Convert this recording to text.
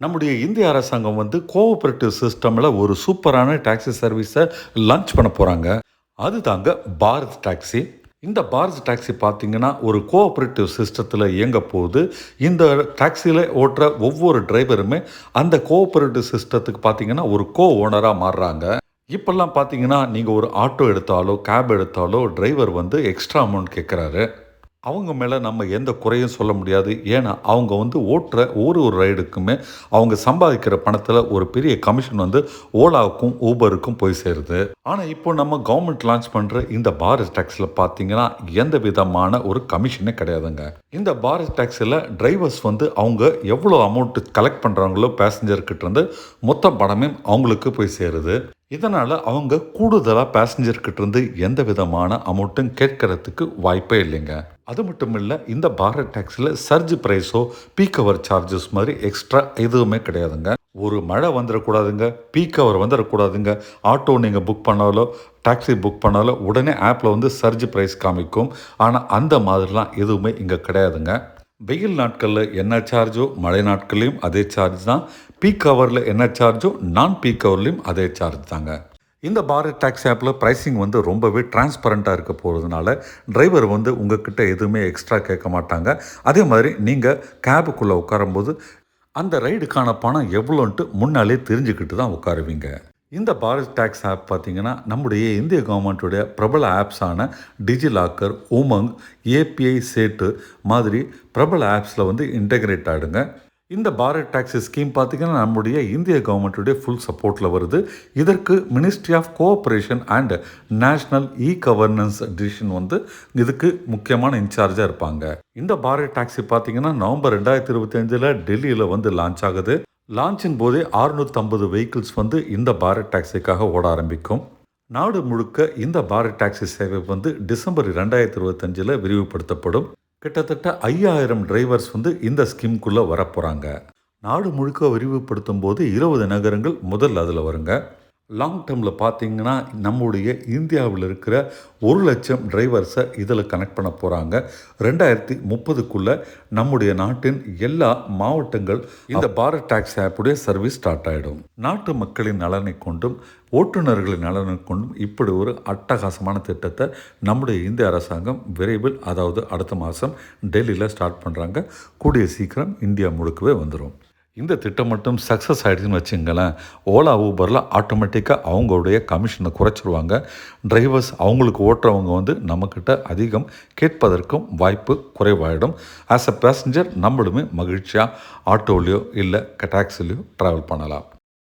நம்முடைய இந்திய அரசாங்கம் வந்து கோஆபரேட்டிவ் சிஸ்டமில் ஒரு சூப்பரான டாக்ஸி சர்வீஸை லான்ச் பண்ண போகிறாங்க அது தாங்க பாரத் டாக்ஸி இந்த பாரத் டாக்ஸி பார்த்தீங்கன்னா ஒரு கோஆபரேட்டிவ் சிஸ்டத்தில் இயங்க போகுது. இந்த டாக்ஸியில் ஓட்டுற ஒவ்வொரு டிரைவருமே அந்த கோஆபரேட்டிவ் சிஸ்டத்துக்கு பார்த்தீங்கன்னா ஒரு கோ ஓனராக மாறுறாங்க. இப்போல்லாம் பார்த்தீங்கன்னா நீங்கள் ஒரு ஆட்டோ எடுத்தாலோ கேப் எடுத்தாலோ டிரைவர் வந்து எக்ஸ்ட்ரா அமௌண்ட் கேட்குறாரு அவங்க மேலே நம்ம எந்த குறையும் சொல்ல முடியாது. ஏன்னா அவங்க வந்து ஓட்டுற ஒரு ஒரு ரைடுக்குமே அவங்க சம்பாதிக்கிற பணத்தில் ஒரு பெரிய கமிஷன் வந்து ஓலாவுக்கும் ஊபருக்கும் போய் சேருது. ஆனால் இப்போ நம்ம கவர்மெண்ட் லான்ச் பண்ணுற இந்த பாரத் டாக்ஸில் பார்த்தீங்கன்னா எந்த விதமான ஒரு கமிஷனே கிடையாதுங்க. இந்த பாரத் டேக்ஸில் டிரைவர்ஸ் வந்து அவங்க எவ்வளோ அமௌண்ட் கலெக்ட் பண்ணுறாங்களோ பேசஞ்சர்கிட்டேருந்து மொத்த பணமே அவங்களுக்கு போய் சேருது. இதனால் அவங்க கூடுதலாக பேசஞ்சர்கிட்டருந்து எந்த விதமான அமௌண்ட்டும் கேட்கறதுக்கு வாய்ப்பே இல்லைங்க. அது மட்டும் இல்லை இந்த பாரத் டேக்ஸில் சர்ஜ் ப்ரைஸோ பீக் அவர் சார்ஜஸ் மாதிரி எக்ஸ்ட்ரா எதுவுமே கிடையாதுங்க. ஒரு மழை வந்துடக்கூடாதுங்க பீக் அவர் வந்துடக்கூடாதுங்க ஆட்டோ நீங்கள் புக் பண்ணாலோ டாக்ஸி புக் பண்ணாலோ உடனே ஆப்பில் வந்து சர்ஜ் ப்ரைஸ் காமிக்கும். ஆனால் அந்த மாதிரிலாம் எதுவுமே இங்கே கிடையாதுங்க. வெயில் நாட்களில் என்ன சார்ஜோ மழை நாட்கள்லையும் அதே சார்ஜ் தான். பீக் ஹவரில் என்ன சார்ஜோ நான் பீக் ஹவர்லேயும் அதே சார்ஜ் தாங்க. இந்த பாரத் டாக்ஸி ஆப்பில் ப்ரைஸிங் வந்து ரொம்பவே டிரான்ஸ்பரண்ட்டாக இருக்க போகிறதுனால டிரைவர் வந்து உங்ககிட்ட எதுவுமே எக்ஸ்ட்ரா கேட்க மாட்டாங்க. அதே மாதிரி நீங்கள் கேபுக்குள்ளே உட்காரும்போது அந்த ரைடுக்கான பணம் எவ்வளோன்ட்டு முன்னாலே தெரிஞ்சுக்கிட்டு தான் உட்காருவீங்க. இந்த பாரத் டாக்ஸ் ஆப் பார்த்தீங்கன்னா நம்முடைய இந்திய கவர்மெண்ட்டுடைய பிரபல ஆப்ஸான டிஜிலாக்கர் உமங் ஏபிஐ சேட்டு மாதிரி பிரபல ஆப்ஸில் வந்து இன்டெகிரேட் ஆகிடுங்க இந்த பாரத் டாக்ஸி ஸ்கீம் பார்த்தீங்கன்னா நம்முடைய இந்திய கவர்மெண்ட்டுடைய ஃபுல் சப்போர்ட்டில் வருது. இதற்கு ministry of cooperation and national e governance division வந்து இதுக்கு முக்கியமான இன்சார்ஜாக இருப்பாங்க. இந்த பாரத் டாக்ஸி பார்த்தீங்கன்னா நவம்பர் ரெண்டாயிரத்தி இருபத்தஞ்சில் டெல்லியில் வந்து லான்ச் ஆகுது. லான்ச்சின் போதே அறுநூற்றம்பது வெஹிக்கிள்ஸ் வந்து இந்த பாரத் டாக்ஸிக்காக ஓட ஆரம்பிக்கும். நாடு முழுக்க இந்த பாரத் டாக்ஸி சேவை வந்து டிசம்பர் ரெண்டாயிரத்தி இருபத்தஞ்சில் விரிவுபடுத்தப்படும். கிட்டத்தட்ட ஐயாயிரம் டிரைவர்ஸ் வந்து இந்த ஸ்கீம்குள்ளே வரப்போகிறாங்க நாடு முழுக்க விரிவுபடுத்தும் போது இருபது நகரங்கள் முதல் அதில் வருங்க. லாங் டேர்மில் பார்த்தீங்கன்னா நம்முடைய இந்தியாவில் இருக்கிற ஒரு லட்சம் டிரைவர்ஸை இதில் கனெக்ட் பண்ண போகிறாங்க ரெண்டாயிரத்தி முப்பதுக்குள்ளே நம்முடைய நாட்டின் எல்லா மாவட்டங்கள் இந்த பாரத் டாக்ஸி ஆப்புடைய சர்வீஸ் ஸ்டார்ட் ஆகிடும் நாட்டு மக்களின் நலனை கொண்டும் ஓட்டுநர்களின் நலனை கொண்டும் இப்படி ஒரு அட்டகாசமான திட்டத்தை நம்முடைய இந்திய அரசாங்கம் விரைவில் அதாவது அடுத்த மாதம் டெல்லியில் ஸ்டார்ட் பண்ணுறாங்க கூடிய சீக்கிரம் இந்தியா முழுக்கவே வந்துடும் இந்த திட்டம் மட்டும் சக்ஸஸ் ஆகிடுச்சுன்னு வச்சுங்களேன் ஓலா ஊபரில் ஆட்டோமேட்டிக்காக அவங்களுடைய கமிஷனை குறைச்சிருவாங்க. டிரைவர்ஸ் அவங்களுக்கு ஓட்டுறவங்க வந்து நம்மக்கிட்ட அதிகம் கேட்பதற்கும் வாய்ப்பு குறைவாயிடும். ஆஸ் அ பேசஞ்சர் நம்மளுமே மகிழ்ச்சியாக ஆட்டோலையோ இல்லை டாக்ஸிலையோ ட்ராவல் பண்ணலாம்.